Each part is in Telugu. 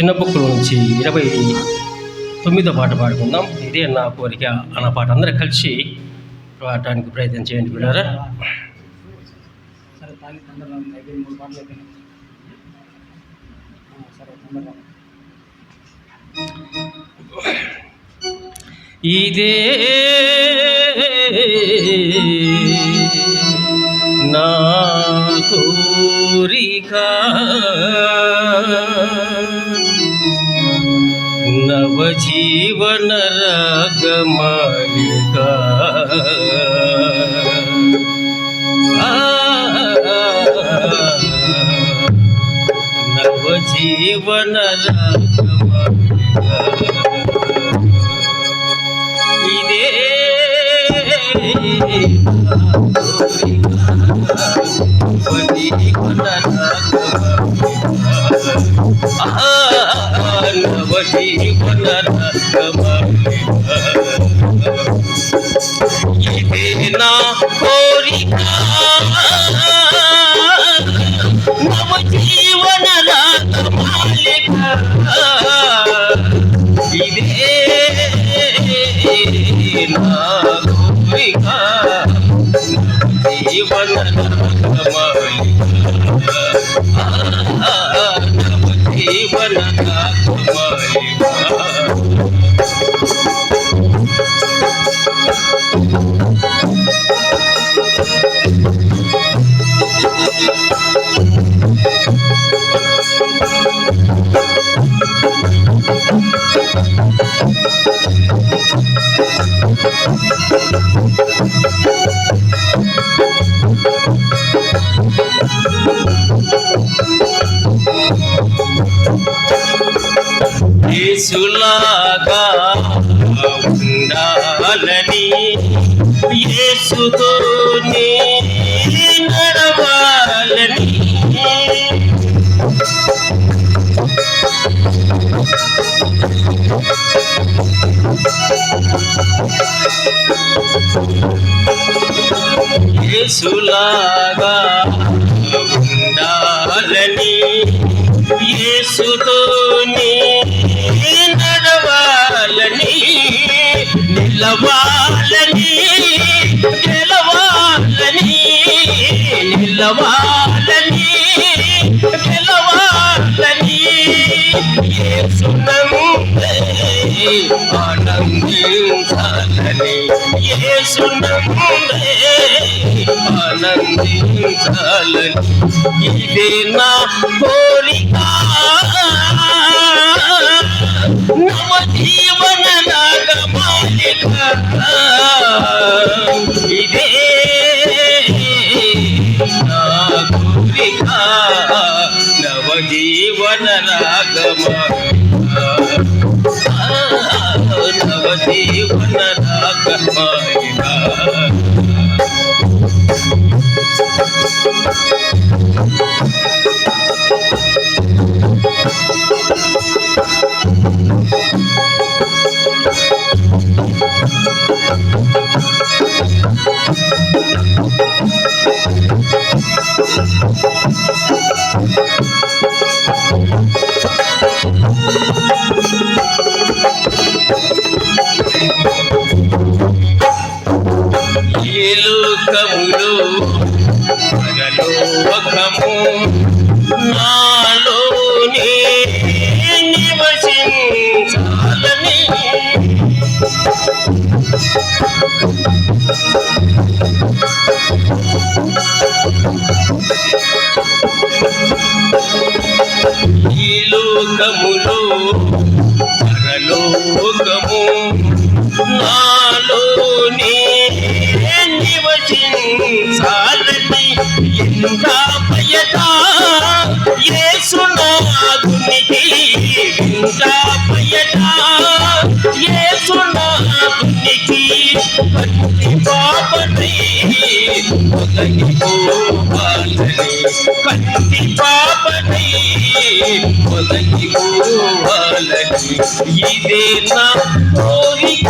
చిన్న బుక్కుల నుంచి ఇరవై తొమ్మిదో పాట పాడుకుందాం. ఇదే నా కోరిక అన్న పాట. అందరూ కలిసి పాడటానికి ప్రయత్నం చేయండి బిడ్డారా ఇదే నా కోరిక. నవజీవన రాగమాలిక. ఆ, నవజీవన రాగమాలిక. ఇదే ఇదే నా కోరిక నవ జీవన రాగమాలిక ఇదే నా కోరిక జీవన జీవన యేసులాగా ఉండాలని యేసుతోనే నడవాలని. యేసులాగా ఉండాలని యేసుతోనే நீ நடவால நீ நிலவால நீ நிலவால நீ நிலவால நீ நிலவால நீ சுனமுதே ஆனந்தின் சாலனே ஏ சுனமுதே ஆனந்தின் சாலனே இதே நான் கோரிக்கா జీవన నాగమాలిక ఇదే నా కోరిక నవ జీవన రాగమాలిక నవ జీవన రాగమాలిక ఏలుకములు పరలోకము లోకములో పరలోకము. నాలోనే నివసించాలని ఎంత భయత యేసునాథునికి ఎంత భయత యేసునాథునికి కంటి పాపని ఒదగిపోవాలని కంటి పాపని మొదటి గురువాలకు ఇదే నా కోరిక.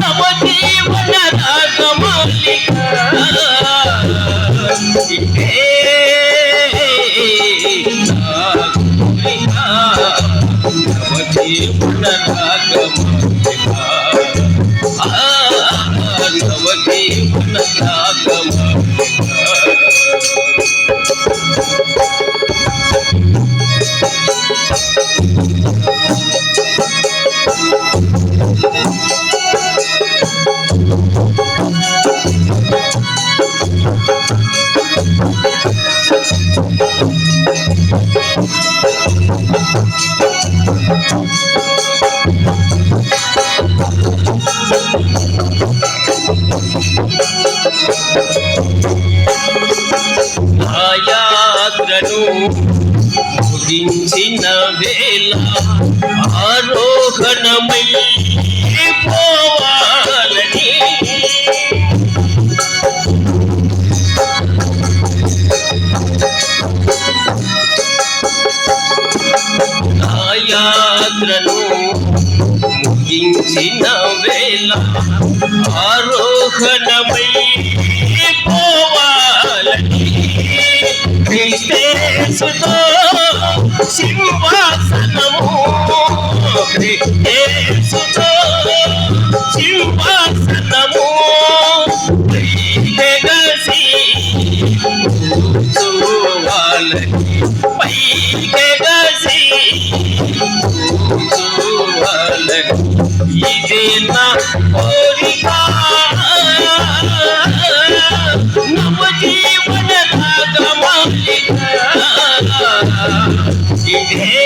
నవ రాగమల్లిక ఇదే నా కోరిక నవ రాగమల్లిక యాత్రను ముగించిన వేళ ఆరోహణమై పోవా యాత్రను ముగించిన వేళ ఆరోహణమై పోవాలని క్రీస్తేసుతో సింహాసనము క్రీస్తేసుతో సింహాసనము పైకెగసి కూర్చోవాలని పైకెగసి ఇదే నా కోరిక నవ జీవన రాగమాలిక ఇదే